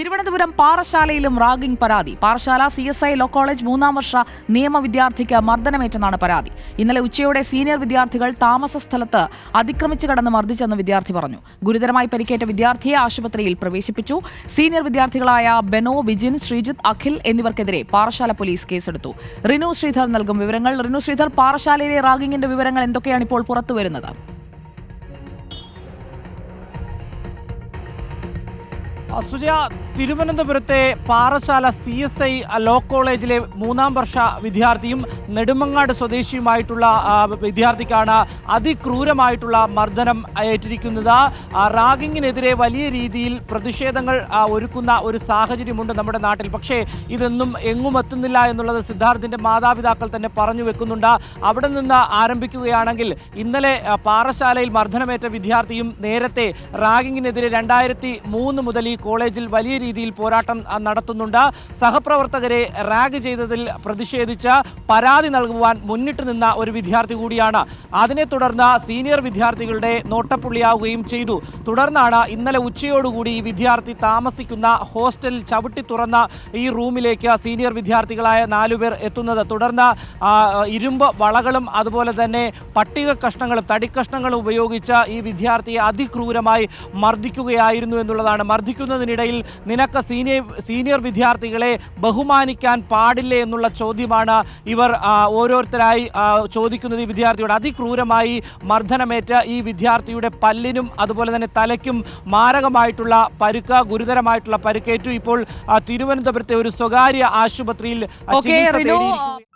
തിരുവനന്തപുരം പാറശാലയിലും റാഗിംഗ് പരാതി. Parassala C S I law college മൂന്നാം വർഷ നിയമ വിദ്യാർത്ഥിക്ക് മർദ്ദനമേറ്റെന്നാണ് പരാതി. ഇന്നലെ ഉച്ചയോടെ സീനിയർ വിദ്യാർത്ഥികൾ താമസ സ്ഥലത്ത് അതിക്രമിച്ചു കടന്ന് മർദ്ദിച്ചെന്ന് വിദ്യാർത്ഥി പറഞ്ഞു. ഗുരുതരമായി പരിക്കേറ്റ വിദ്യാർത്ഥിയെ ആശുപത്രിയിൽ പ്രവേശിപ്പിച്ചു. സീനിയർ വിദ്യാർത്ഥികളായ ബെനോ വിജിൻ ശ്രീജിത്ത് അഖിൽ എന്നിവർക്കെതിരെ പാറശാല പോലീസ് കേസെടുത്തു. റിനു ശ്രീധർ നൽകും വിവരങ്ങൾ. റിനു ശ്രീധർ പാറശാലയിലെ റാഗിംഗിന്റെ വിവരങ്ങൾ എന്തൊക്കെയാണ് ഇപ്പോൾ പുറത്തുവരുന്നത്? സുജയ തിരുവനന്തപുരത്തെ Parassala C S I law കോളേജിലെ മൂന്നാം വർഷ വിദ്യാർത്ഥിയും നെടുമങ്ങാട് സ്വദേശിയുമായിട്ടുള്ള വിദ്യാർത്ഥിക്കാണ് അതിക്രൂരമായിട്ടുള്ള മർദ്ദനം ഏറ്റിരിക്കുന്നത്. റാഗിങ്ങിനെതിരെ വലിയ രീതിയിൽ പ്രതിഷേധങ്ങൾ ഒരുക്കുന്ന ഒരു സാഹചര്യമുണ്ട് നമ്മുടെ നാട്ടിൽ. പക്ഷേ ഇതൊന്നും എങ്ങും എത്തുന്നില്ല എന്നുള്ളത് സിദ്ധാർത്ഥിന്റെ മാതാപിതാക്കൾ തന്നെ പറഞ്ഞു വെക്കുന്നുണ്ട്. അവിടെ നിന്ന് ആരംഭിക്കുകയാണെങ്കിൽ ഇന്നലെ പാറശാലയിൽ മർദ്ദനമേറ്റ വിദ്യാർത്ഥിയും നേരത്തെ റാഗിങ്ങിനെതിരെ രണ്ടായിരത്തി മൂന്ന് മുതൽ ഈ കോളേജിൽ വലിയ രീതിയിൽ പോരാട്ടം നടത്തുന്നുണ്ട്. സഹപ്രവർത്തകരെ റാഗ് ചെയ്തതിൽ പ്രതിഷേധിച്ച് പരാതി നൽകുവാൻ മുന്നിട്ട് നിന്ന ഒരു വിദ്യാർത്ഥി കൂടിയാണ്. അതിനെ തുടർന്ന് സീനിയർ വിദ്യാർത്ഥികളുടെ നോട്ടപ്പുള്ളിയാവുകയും ചെയ്തു. തുടർന്നാണ് ഇന്നലെ ഉച്ചയോടുകൂടി ഈ വിദ്യാർത്ഥി താമസിക്കുന്ന ഹോസ്റ്റൽ ചവിട്ടി തുറന്ന ഈ റൂമിലേക്ക് സീനിയർ വിദ്യാർത്ഥികളായ നാലുപേർ എത്തുന്നത്. തുടർന്ന് ഇരുമ്പ് വളകളും അതുപോലെ തന്നെ പട്ടിക കഷ്ണങ്ങളും തടിക്കഷ്ണങ്ങളും ഉപയോഗിച്ച് ഈ വിദ്യാർത്ഥിയെ അതിക്രൂരമായി മർദ്ദിക്കുകയായിരുന്നു എന്നുള്ളതാണ്. മർദ്ദിക്കുന്നതിനിടയിൽ നിനക്ക് സീനിയർ സീനിയർ വിദ്യാർത്ഥികളെ ബഹുമാനിക്കാൻ പാടില്ലേ എന്നുള്ള ചോദ്യമാണ് ഇവർ ഓരോരുത്തരായി ചോദിക്കുന്നത് ഈ വിദ്യാർത്ഥിയോട്. അതിക്രൂരമായി മർദ്ദനമേറ്റ ഈ വിദ്യാർത്ഥിയുടെ പല്ലിനും അതുപോലെ തന്നെ തലയ്ക്കും മാരകമായിട്ടുള്ള പരുക്ക ഗുരുതരമായിട്ടുള്ള പരുക്കേറ്റു. ഇപ്പോൾ തിരുവനന്തപുരത്തെ ഒരു സ്വകാര്യ ആശുപത്രിയിൽ ചികിത്സ